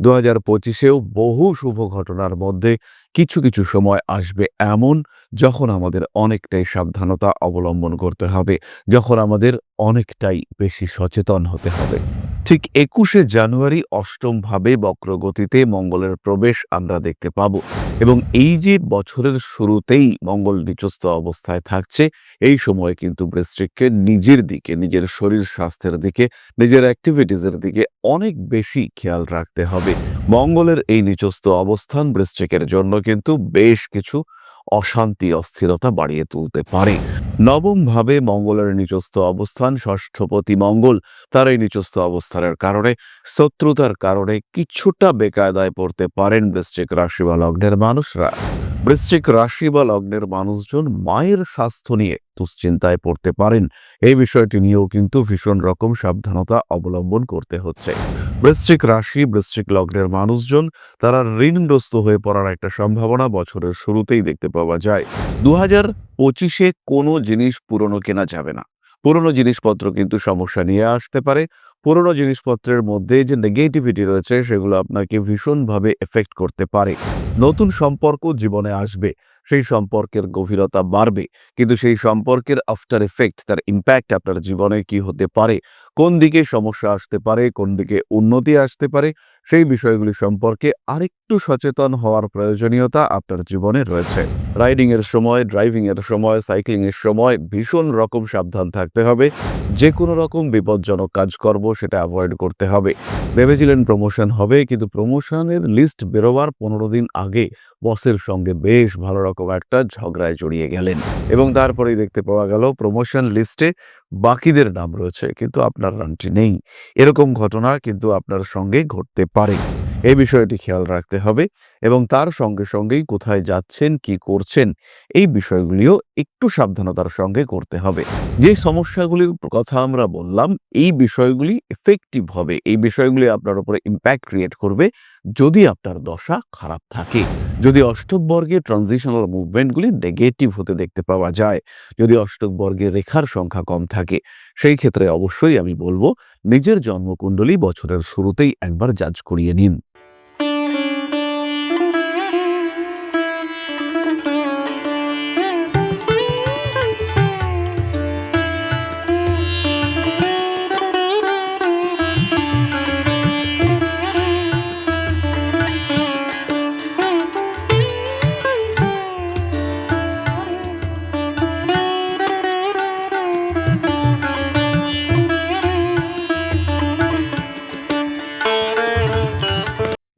দু হাজার পঁচিশেও বহু শুভ ঘটনার মধ্যে কিছু কিছু সময় আসবে এমন যখন আমাদের অনেকটাই সাবধানতা অবলম্বন করতে হবে, যখন আমাদের অনেকটাই বেশি সচেতন হতে হবে। ঠিক একুশে জানুয়ারি অষ্টম ভাবে বক্রগতিতে মঙ্গলের প্রবেশ আমরা দেখতে পাব। এবং এই যে বছরের শুরুতেই মঙ্গল নিচস্থ অবস্থায় থাকছে, এই সময় কিন্তু বৃশ্চিককে নিজের দিকে, নিজের শরীর স্বাস্থ্যের দিকে, নিজের অ্যাক্টিভিটিসের দিকে অনেক বেশি খেয়াল রাখতে হবে। মঙ্গলের এই নিচস্থ অবস্থান বৃশ্চিকের জন্য কিন্তু বেশ কিছু অশান্তি, অস্থিরতা বাড়িয়ে তুলতে পারে। নবম ভাবে মঙ্গলের নিচস্থ অবস্থান, ষষ্ঠপতি মঙ্গল তার এই নিচস্থ অবস্থানের কারণে, শত্রুতার কারণে কিছুটা বেকায়দায় পড়তে পারেন বৃশ্চিক রাশি বা লগ্নের মানুষরা। বৃশ্চিক রাশি বা লগ্নের মানুষজন মায়ের স্বাস্থ্য নিয়ে দুশ্চিন্তায় পড়তে পারেন। এই বিষয়টি নিয়েও কিন্তু ভীষণ রকম সাবধানতা অবলম্বন করতে হচ্ছে। বৃশ্চিক রাশি, বৃশ্চিক লগ্নের মানুষজন, তারা ঋণগ্রস্ত হয়ে পড়ার একটা সম্ভাবনা বছরের শুরুতেই দেখতে পাওয়া যায়। দু হাজার পঁচিশে কোনো জিনিস পুরনো কেনা যাবে না। পুরনো জিনিসপত্র কিন্তু সমস্যা নিয়ে আসতে পারে। পুরনো জিনিসপত্রের মধ্যে যে নেগেটিভিটি রয়েছে, সেগুলো আপনাকে ভীষণভাবে এফেক্ট করতে পারে। নতুন সম্পর্ক জীবনে আসবে, সেই সম্পর্কের গভীরতা বাড়বে, কিন্তু সেই সম্পর্কের আফটার এফেক্ট তার ইম্প্যাক্ট আপনার জীবনে কি হতে পারে কোন দিকে সমস্যা আসতে পারে কোন দিকে উন্নতি আসতে পারে সেই বিষয়গুলি সম্পর্কে আরেকটু সচেতন হওয়ার প্রয়োজনীয়তা আপনার জীবনে রয়েছে। রাইডিং এর সময় ড্রাইভিং এর সময় সাইক্লিং এর সময় ভীষণ রকম সাবধান থাকতে হবে। যে কোনো রকম বিপজ্জনক কাজ করব সেটা অ্যাভয়েড করতে হবে। ভেবেছিলেন প্রমোশন হবে কিন্তু প্রমোশনের লিস্ট বেরোবার পনেরো দিন আগে বসের সঙ্গে বেশ ভালো রকম একটা ঝগড়ায় জড়িয়ে গেলেন এবং তারপরেই দেখতে পাওয়া গেল প্রমোশন লিস্টে বাকিদের নাম রয়েছে কিন্তু আপনার নামটি নেই। এরকম ঘটনা কিন্তু আপনার সঙ্গে ঘটতে পারে। এই বিষয়টি খেয়াল রাখতে হবে এবং তার সঙ্গে সঙ্গেই কোথায় যাচ্ছেন, কি করছেন, এই বিষয়গুলিও একটু সাবধানতার সঙ্গে করতে হবে। যে সমস্যাগুলির কথা আমরা বললাম, এই বিষয়গুলি এফেক্টিভ হবে। এই বিষয়গুলি আপনার উপরে ইম্প্যাক্ট ক্রিয়েট করবে যদি আপনার দশা খারাপ থাকে। যদি অষ্টক বর্গের ট্রানজিশনাল মুভমেন্টগুলি নেগেটিভ হতে দেখতে পাওয়া যায়, যদি অষ্টক বর্গের রেখার সংখ্যা কম থাকে, সেই ক্ষেত্রে অবশ্যই আমি বলব নিজের জন্মকুণ্ডলী বছরের শুরুতেই একবার জাজ করিয়ে নিন।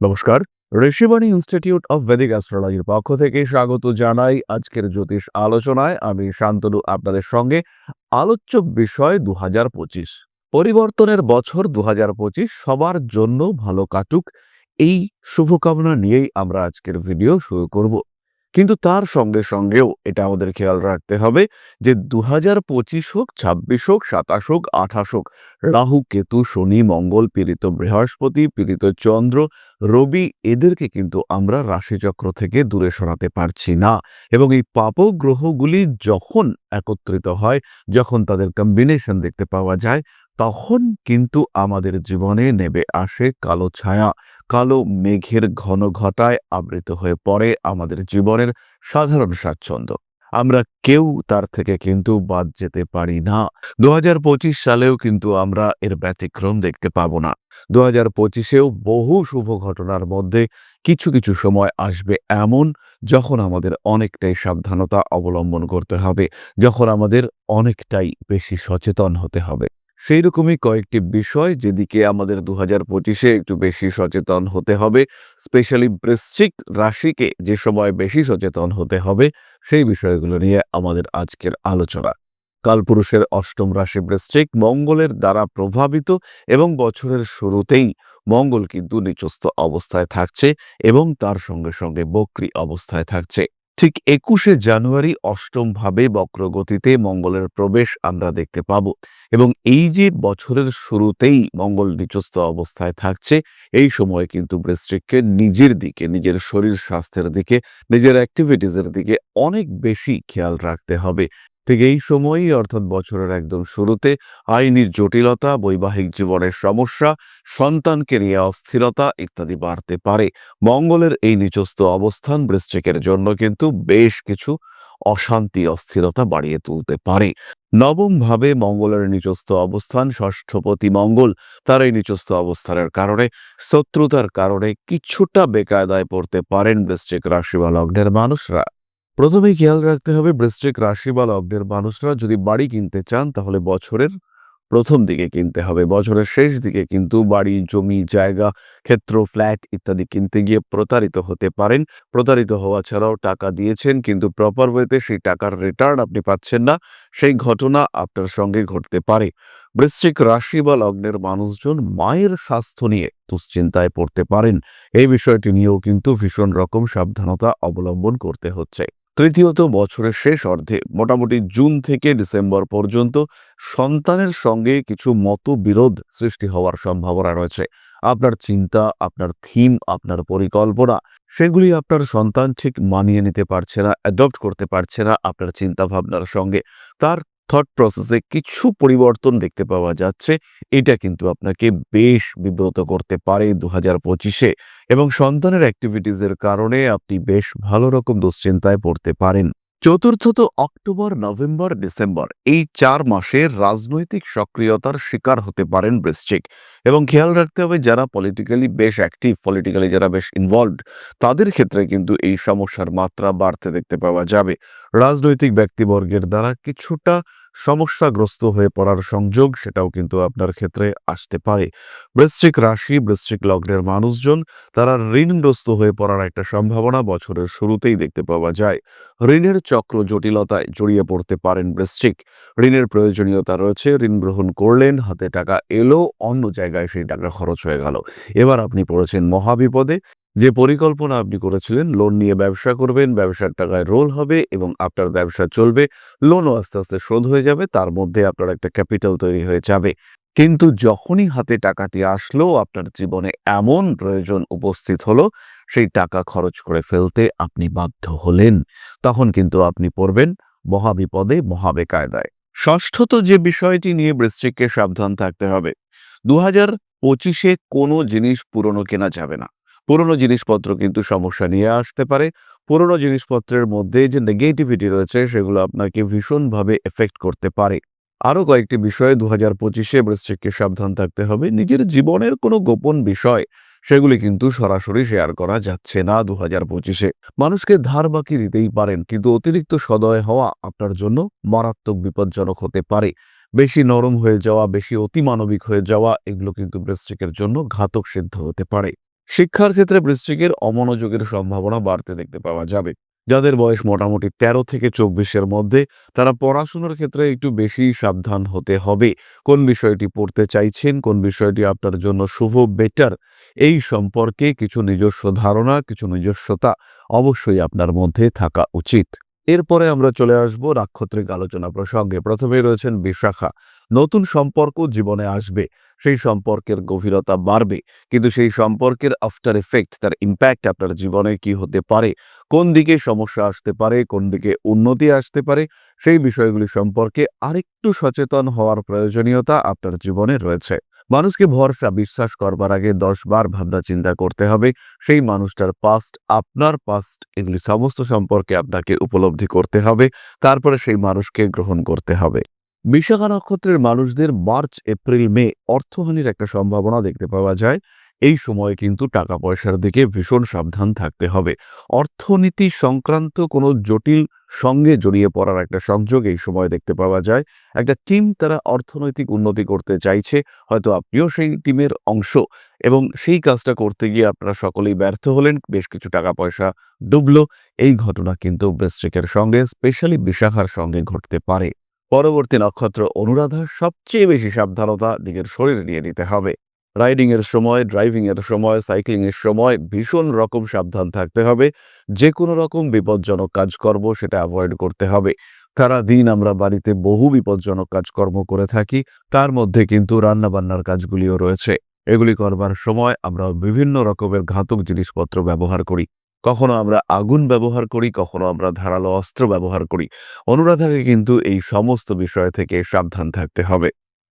নমস্কার, ঋষিবাণী ইনস্টিটিউট অফ ভেদিক অ্যাস্ট্রোলজির পক্ষ থেকে স্বাগত জানাই আজকের জ্যোতিষ আলোচনায়। আমি শান্তনু আপনাদের সঙ্গে। আলোচ্য বিষয় দু হাজার পঁচিশ। পরিবর্তনের বছর দু হাজার পঁচিশ, সবার জন্য ভালো কাটুক। এই শুভকামনা নিয়েই আমরা আজকের ভিডিও শুরু করব। কিন্তু তার সঙ্গে সঙ্গেও এটা আমাদের খেয়াল রাখতে হবে যে দু হাজার পঁচিশ হোক, ছাব্বিশ হোক, সাতাশ হোক, আঠাশ হোক, রাহু, কেতু, শনি, মঙ্গল, পীড়িত বৃহস্পতি, পীড়িত চন্দ্র, রবি এদেরকে কিন্তু আমরা রাশিচক্র থেকে দূরে সরাতে পারছি না। এবং এই পাপ গ্রহগুলি যখন একত্রিত হয়, যখন তাদের কম্বিনেশন দেখতে পাওয়া যায় তখন কিন্তু আমাদের জীবনে নেবে আসে কালো ছায়া। কালো মেঘের ঘন ঘটায় আবৃত হয়ে পড়ে আমাদের জীবনের সাধারণ স্বাচ্ছন্দ্য। আমরা কেউ তার থেকে কিন্তু বাদ যেতে পারি না। দু হাজার পঁচিশ সালেও কিন্তু আমরা এর ব্যতিক্রম দেখতে পাবো না। দু হাজার পঁচিশেও বহু শুভ ঘটনার মধ্যে কিছু কিছু সময় আসবে এমন যখন আমাদের অনেকটাই সাবধানতা অবলম্বন করতে হবে, যখন আমাদের অনেকটাই বেশি সচেতন হতে হবে। সেই রকমই কয়েকটি বিষয় যেদিকে আমাদের দু হাজার পঁচিশে একটু বেশি সচেতন হতে হবে, স্পেশালি বৃশ্চিক রাশিকে যে সময় বেশি সচেতন হতে হবে, সেই বিষয়গুলো নিয়ে আমাদের আজকের আলোচনা। কালপুরুষের অষ্টম রাশি বৃশ্চিক মঙ্গলের দ্বারা প্রভাবিত এবং বছরের শুরুতেই মঙ্গল কিন্তু নিচস্থ অবস্থায় থাকছে এবং তার সঙ্গে সঙ্গে বক্রি অবস্থায় থাকছে। ঠিক একুশে জানুয়ারি অষ্টম ভাবে বক্রগতিতে মঙ্গলের প্রবেশ আমরা দেখতে পাব। এবং এই যে বছরের শুরুতেই মঙ্গল নিচস্থ অবস্থায় থাকছে, এই সময় কিন্তু বৃষ্টিককে নিজের দিকে, নিজের শরীর স্বাস্থ্যের দিকে, নিজের অ্যাক্টিভিটিসের দিকে অনেক বেশি খেয়াল রাখতে হবে। ঠিক এই সময়ই অর্থাৎ বছরের একদম শুরুতে আইনি জটিলতা, বৈবাহিক জীবনের সমস্যা, সন্তানকে নিয়ে অস্থিরতা ইত্যাদি বাড়তে পারে। মঙ্গলের এই নিচস্থ অবস্থান বৃশ্চিকের জন্য কিন্তু বেশ কিছু অশান্তি, অস্থিরতা বাড়িয়ে তুলতে পারে। নবম ভাবে মঙ্গলের নিচস্থ অবস্থান, ষষ্ঠপতি মঙ্গল তার এই নিচস্থ অবস্থানের কারণে শত্রুতার কারণে কিছুটা বেকায়দায় পড়তে পারেন বৃশ্চিক রাশি বা লগ্নের মানুষরা। প্রথমেই খেয়াল রাখতে হবে বৃশ্চিক রাশি বা লগ্নের মানুষরা যদি বাড়ি কিনতে চান, তাহলে বছরের প্রথম দিকে কিনতে হবে। বছরের শেষ দিকে কিন্তু বাড়ি, জমি, জায়গা, ক্ষেত্র, ফ্ল্যাট ইত্যাদি কিনতে গিয়ে প্রতারিত হতে পারেন। প্রতারিত হওয়া ছাড়াও টাকা দিয়েছেন, কিন্তু প্রপার ওয়েতে সেই টাকার রিটার্ন আপনি পাচ্ছেন না। সেই ঘটনা আপনার সঙ্গে ঘটতে পারে। বৃশ্চিক রাশি বা লগ্নের মানুষজন মায়ের স্বাস্থ্য নিয়ে দুশ্চিন্তায় পড়তে পারেন। এই বিষয়টি নিয়েও কিন্তু ভীষণ রকম সাবধানতা অবলম্বন করতে হচ্ছে। তৃতীয়ত বছরের শেষ অর্ধে, মোটামুটি জুন থেকে ডিসেম্বর পর্যন্ত সন্তানের সঙ্গে কিছু মতবিরোধ সৃষ্টি হওয়ার সম্ভাবনা রয়েছে। আপনার চিন্তা, আপনার থিম, আপনার পরিকল্পনা, সেগুলি আপনার সন্তান ঠিক মানিয়ে নিতে পারছে না, অ্যাডপ্ট করতে পারছে না আপনার চিন্তাভাবনার সঙ্গে। তার থট প্রসেসে কিছু পরিবর্তন দেখতে পাওয়া যাচ্ছে। এটা কিন্তু আপনাকে বেশ বিব্রত করতে পারে দু হাজার পঁচিশে এবং সন্তানের অ্যাক্টিভিটিসের কারণে আপনি বেশ ভালো রকম দুশ্চিন্তায় পড়তে পারেন। চতুর্থত অক্টোবর, নভেম্বর, ডিসেম্বর এই চার মাসে রাজনৈতিক সক্রিয়তার শিকার হতে পারেন বৃশ্চিক। এবং খেয়াল রাখতে হবে যারা পলিটিক্যালি বেশ অ্যাক্টিভ পলিটিক্যালি যারা বেশ ইনভলভড তাদের ক্ষেত্রে কিন্তু এই সমস্যার মাত্রা বাড়তে দেখতে পাওয়া যাবে। রাজনৈতিক ব্যক্তিবর্গের দ্বারা কিছুটা সমস্যাগ্রস্ত হয়ে পড়ার সংযোগ সেটাও কিন্তু আপনার ক্ষেত্রে আসতে পারে। বৃশ্চিক রাশি, বৃশ্চিক লগ্নের মানুষজন, তারা ঋণগ্রস্ত হয়ে পড়ার একটা সম্ভাবনা বছরের শুরুতেই দেখতে পাওয়া যায়। ঋণের চক্র জটিলতায় জড়িয়ে পড়তে পারেন বৃশ্চিক। ঋণের প্রয়োজনীয়তা রয়েছে, ঋণ গ্রহণ করলেন, হাতে টাকা এলো, অন্য জায়গায় সেই টাকা খরচ হয়ে গেল। এবার আপনি পড়েছেন মহাবিপদে যে পরিকল্পনা আপনি করেছিলেন লোন নিয়ে ব্যবসা করবেন, ব্যবসার টাকায় রোল হবে এবং আপনার ব্যবসা চলবে লোনও আস্তে আস্তে শোধ হয়ে যাবে, তার মধ্যে আপনার একটা ক্যাপিটাল তৈরি হয়ে যাবে। কিন্তু যখনই হাতে টাকাটি আসলো, আপনার জীবনে এমন প্রয়োজন উপস্থিত হলো, সেই টাকা খরচ করে ফেলতে আপনি বাধ্য হলেন। তখন কিন্তু আপনি পড়বেন মহাবিপদে মহাবে মহাবেকায়দায়। ষষ্ঠত যে বিষয়টি নিয়ে বৃশ্চিককে সাবধান থাকতে হবে দু হাজার পঁচিশে কোনো জিনিস পুরনো কেনা যাবে না। পুরনো জিনিসপত্র কিন্তু সমস্যা নিয়ে আসতে পারে। পুরনো জিনিসপত্রের মধ্যে যে নেগেটিভিটি রয়েছে, সেগুলো আপনাকে ভীষণভাবে এফেক্ট করতে পারে। আরও কয়েকটি বিষয়ে দু হাজার পঁচিশে বৃশ্চিককে সাবধান থাকতে হবে। নিজের জীবনের কোনো গোপন বিষয়, সেগুলি কিন্তু সরাসরি শেয়ার করা যাচ্ছে না দু হাজার পঁচিশে। মানুষকে ধার বাকি দিতেই পারেন, কিন্তু অতিরিক্ত সদয় হওয়া আপনার জন্য মারাত্মক বিপজ্জনক হতে পারে। বেশি নরম হয়ে যাওয়া, বেশি অতিমানবিক হয়ে যাওয়া, এগুলো কিন্তু বৃশ্চিকের জন্য ঘাতক সিদ্ধ হতে পারে। শিক্ষার ক্ষেত্রে বৃশ্চিকের অমনোযোগের সম্ভাবনা বাড়তে দেখতে পাওয়া যাবে। যাদের বয়স মোটামুটি ১৩ থেকে চব্বিশের মধ্যে, তারা পড়াশোনার ক্ষেত্রে একটু বেশি সাবধান হতে হবে। কোন বিষয়টি পড়তে চাইছেন, কোন বিষয়টি আপনার জন্য শুভ, বেটার, এই সম্পর্কে কিছু নিজস্ব ধারণা, কিছু নিজস্বতা অবশ্যই আপনার মধ্যে থাকা উচিত। এরপরে আমরা চলে আসব নাক্ষত্রিক আলোচনা প্রসঙ্গে। প্রথমে রয়েছেন বিশাখা। নতুন সম্পর্ক জীবনে আসবে, সেই সম্পর্কের গভীরতা বাড়বে, কিন্তু সেই সম্পর্কের আফটার এফেক্ট তার ইম্প্যাক্ট আপনার জীবনে কি হতে পারে, কোন দিকে সমস্যা আসতে পারে, কোন দিকে উন্নতি আসতে পারে, সেই বিষয়গুলি সম্পর্কে আরেকটু সচেতন হওয়ার প্রয়োজনীয়তা আপনার জীবনে রয়েছে। মানুষকে ভরসা বিশ্বাস করবার আগে দশবার ভাবনা চিন্তা করতে হবে, সেই মানুষটার পাস্ট আপনার পাস্ট এগুলি সমস্ত সম্পর্কে আপনাকে উপলব্ধি করতে হবে, তারপরে সেই মানুষকে গ্রহণ করতে হবে। বিশাখা নক্ষত্রের মানুষদের মার্চ, এপ্রিল, মে অর্থহানির একটা সম্ভাবনা দেখতে পাওয়া যায়। এই সময়ে কিন্তু টাকা পয়সার দিকে ভীষণ সাবধান থাকতে হবে। অর্থনীতি সংক্রান্ত কোনো জটিল সঙ্গে জড়িয়ে পড়ার একটা সংযোগ এই সময় দেখতে পাওয়া যায়। একটা টিম তারা অর্থনৈতিক উন্নতি করতে চাইছে, হয়তো আপনিও সেই টিমের অংশ এবং সেই কাজটা করতে গিয়ে আপনারা সকলেই ব্যর্থ হলেন, বেশ কিছু টাকা পয়সা ডুবলো। এই ঘটনা কিন্তু বৃশ্চিকের সঙ্গে স্পেশালি বিশাখার সঙ্গে ঘটতে পারে। পরবর্তী নক্ষত্র অনুরাধা সবচেয়ে বেশি সাবধানতা নিজের শরীরে নিয়ে নিতে হবে। রাইডিং এর সময় ড্রাইভিং এর সময় সাইক্লিং এর সময় ভীষণ রকম সাবধান থাকতে হবে। যে কোনো রকম বিপজ্জনক কাজকর্ম সেটা অ্যাভয়েড করতে হবে। সারা দিন আমরা বাড়িতে বহু বিপজ্জনক কাজকর্ম করে থাকি, তার মধ্যে কিন্তু রান্নাবান্নার কাজগুলিও রয়েছে। এগুলি করবার সময় আমরা বিভিন্ন রকমের ঘাতক জিনিসপত্র ব্যবহার করি। কখনো আমরা আগুন ব্যবহার করি, কখনো আমরা ধারালো অস্ত্র ব্যবহার করি। অনুরাধাকে কিন্তু এই সমস্ত বিষয় থেকে সাবধান থাকতে হবে।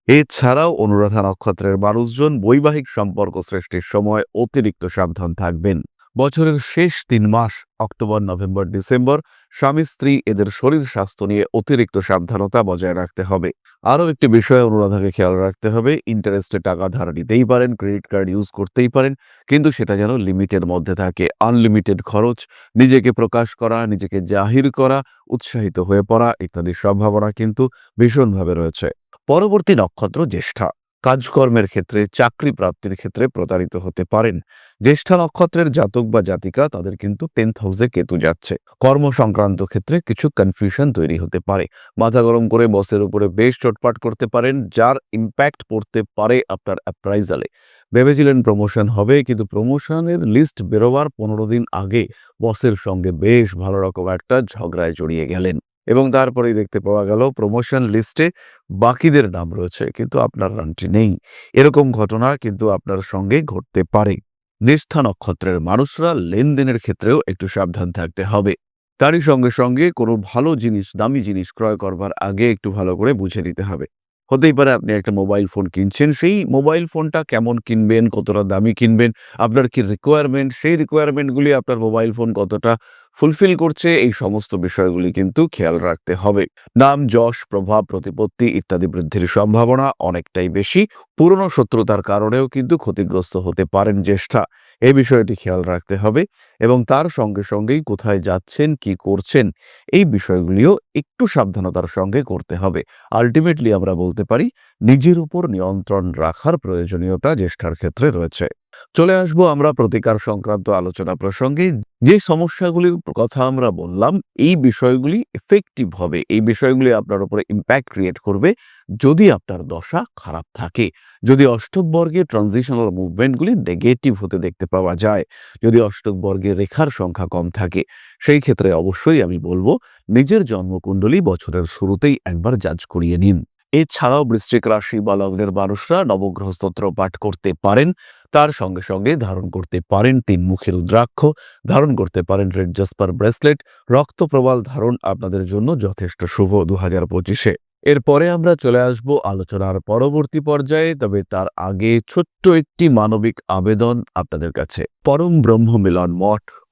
এছাড়াও অনুরাধা নক্ষত্রের মানুষজন বৈবাহিক সম্পর্ক সৃষ্টির সময় অতিরিক্ত সাবধান থাকবেন। বছরের শেষ তিন মাস, অক্টোবর, নভেম্বর, ডিসেম্বর, স্বামী, স্ত্রী এদের শরীর স্বাস্থ্য নিয়ে অতিরিক্ত সাবধানতা বজায় রাখতে হবে। আরও একটি বিষয় অনুরাধাকে খেয়াল রাখতে হবে ইন্টারেস্টে টাকা ধার নিতেই পারেন, ক্রেডিট কার্ড ইউজ করতেই পারেন, কিন্তু সেটা যেন লিমিটের মধ্যে থাকে। আনলিমিটেড খরচ, নিজেকে প্রকাশ করা, নিজেকে জাহির করা, উৎসাহিত হয়ে পড়া, ইত্যাদি সম্ভাবনা কিন্তু ভীষণভাবে রয়েছে। পরবর্তী নক্ষত্র জ্যেষ্ঠা। কাজকর্মের ক্ষেত্রে চাকরি প্রাপ্তির ক্ষেত্রে প্রতারিত হতে পারেন। জ্যেষ্ঠা নক্ষত্রের জাতক বা জাতিকা তাদের কিন্তু টেন্থ হাউসে কেতু যাচ্ছে। কর্ম সংক্রান্ত ক্ষেত্রে কিছু কনফিউশন তৈরি হতে পারে। মাথা গরম করে বসের উপরে বেশ চটপাট করতে পারেন, যার ইম্প্যাক্ট পড়তে পারে আপনার অ্যাপ্রাইজালে ভেবেছিলেন প্রমোশন হবে, কিন্তু প্রমোশনের লিস্ট বেরোবার পনেরো দিন আগে বসের সঙ্গে বেশ ভালো রকম একটা ঝগড়ায় জড়িয়ে গেলেন। এবং তারপরেই দেখতে পাওয়া গেল প্রমোশন লিস্টে বাকিদের নাম রয়েছে, কিন্তু আপনার রানটি নেই। এরকম ঘটনা কিন্তু আপনার সঙ্গে ঘটতে পারে। নিষ্ঠা নক্ষত্রের মানুষরা লেনদেনের ক্ষেত্রেও একটু সাবধান থাকতে হবে। তারই সঙ্গে সঙ্গে কোনো ভালো জিনিস, দামি জিনিস ক্রয় করবার আগে একটু ভালো করে বুঝে নিতে হবে। হতেই পারে আপনি একটা মোবাইল ফোন কিনছেন, সেই মোবাইল ফোনটা কেমন কিনবেন, কতটা দামি কিনবেন, আপনার কি রিকোয়ারমেন্ট সেই রিকোয়ারমেন্টগুলি আপনার মোবাইল ফোন কতটা ফুলফিল করছে, এই সমস্ত বিষয়গুলি কিন্তু খেয়াল রাখতে হবে। নাম, যশ, প্রভাব, প্রতিপত্তি ইত্যাদি বৃদ্ধির সম্ভাবনা অনেকটাই বেশি। পুরনো শত্রুতার কারণেও কিন্তু ক্ষতিগ্রস্ত হতে পারেন জ্যেষ্ঠা। এই বিষয়টি খেয়াল রাখতে হবে এবং তার সঙ্গে সঙ্গেই কোথায় যাচ্ছেন, কি করছেন, এই বিষয়গুলিও একটু সাবধানতার সঙ্গে করতে হবে। আলটিমেটলি আমরা বলতে পারি, নিজের উপর নিয়ন্ত্রণ রাখার প্রয়োজনীয়তা জ্যেষ্ঠার ক্ষেত্রে রয়েছে। চলে আসব আমরা প্রতিকার সংক্রান্ত আলোচনা প্রসঙ্গে। যে সমস্যাগুলির কথা আমরা বললাম, এই বিষয়গুলি এফেক্টিভ হবে। এই বিষয়গুলি আপনার উপরে ইম্প্যাক্ট ক্রিয়েট করবে যদি আপনার দশা খারাপ থাকে। যদি অষ্টক বর্গের ট্রানজিশনাল মুভমেন্টগুলি নেগেটিভ হতে দেখতে পাওয়া যায়, যদি অষ্টক বর্গের রেখার সংখ্যা কম থাকে, সেই ক্ষেত্রে অবশ্যই আমি বলব, নিজের জন্মকুণ্ডলী বছরের শুরুতেই একবার জাজ করিয়ে নিন। এছাড়াও বৃশ্চিক রাশি বা লগ্নের মানুষরা নবগ্রহ স্তোত্র পাঠ করতে পারেন। তার সঙ্গে সঙ্গে ধারণ করতে পারেন তিন মুখের রুদ্রাক্ষ, ধারণ করতে পারেন রেড জাসপার ব্রেসলেট, রক্ত প্রবাল ধারণ আপনাদের জন্য যথেষ্ট শুভ দু হাজার পঁচিশে। এরপরে আমরা চলে আসব আলোচনার পরবর্তী পর্যায়ে, তবে তার আগে ছোট্ট একটি মানবিক আবেদন আপনাদের কাছে। পরম ব্রহ্ম মিলন মঠ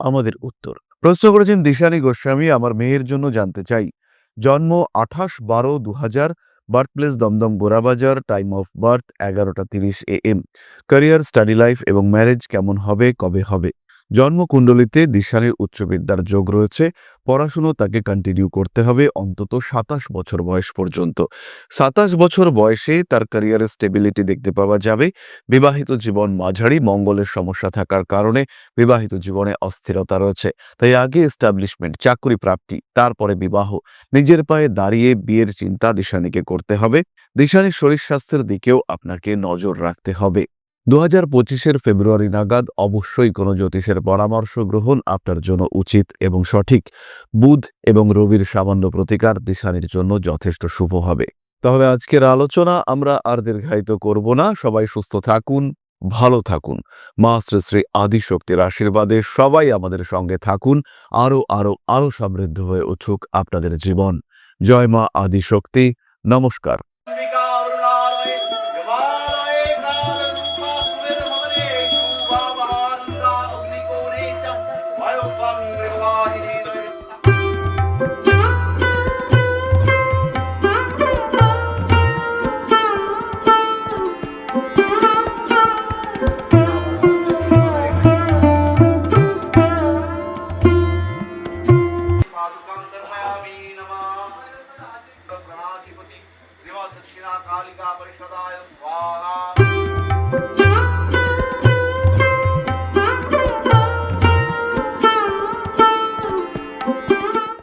আমাদের উত্তর। প্রশ্ন করেছেন দিশানী গোস্বামী, আমার মেয়ের জন্য জানতে চাই। জন্ম আঠাশ বারো দু হাজার birth place Dumdum Gorabazar time of birth এগারোটা তিরিশ A M. Career, study life এবং ম্যারেজ কেমন হবে, কবে হবে? জন্মকুণ্ডলিতে দিশানের উচ্চ বিদ্যার যোগ রয়েছে। পড়াশুনো তাকে কন্টিনিউ করতে হবে অন্তত সাতাশ বছর বয়স পর্যন্ত। সাতাশ বছর বয়সে তার ক্যারিয়ারের স্টেবিলিটি দেখতে পাওয়া যাবে। বিবাহিত জীবন মাঝারি, মঙ্গলের সমস্যা থাকার কারণে বিবাহিত জীবনে অস্থিরতা রয়েছে। তাই আগে এস্টাবলিশমেন্ট চাকরি প্রাপ্তি, তারপরে বিবাহ। নিজের পায়ে দাঁড়িয়ে বিয়ের চিন্তা দিশানিকে করতে হবে। দিশানির শরীর স্বাস্থ্যের দিকেও আপনাকে নজর রাখতে হবে। দু হাজার পঁচিশের ফেব্রুয়ারি নাগাদ অবশ্যই কোনো জ্যোতিষের পরামর্শ গ্রহণ আপনার জন্য উচিত এবং সঠিক। বুধ এবং রবির সামান্য প্রতিকার দিশানির জন্য যথেষ্ট শুভ হবে। তাহলে আজকের আলোচনা আমরা আর দীর্ঘায়িত করব না। সবাই সুস্থ থাকুন, ভালো থাকুন। মা শ্রী শ্রী আদিশক্তির আশীর্বাদে সবাই আমাদের সঙ্গে থাকুন। আরও আরও আরও সমৃদ্ধ হয়ে উঠুক আপনাদের জীবন। জয় মা আদিশক্তি। নমস্কার। help unreliable.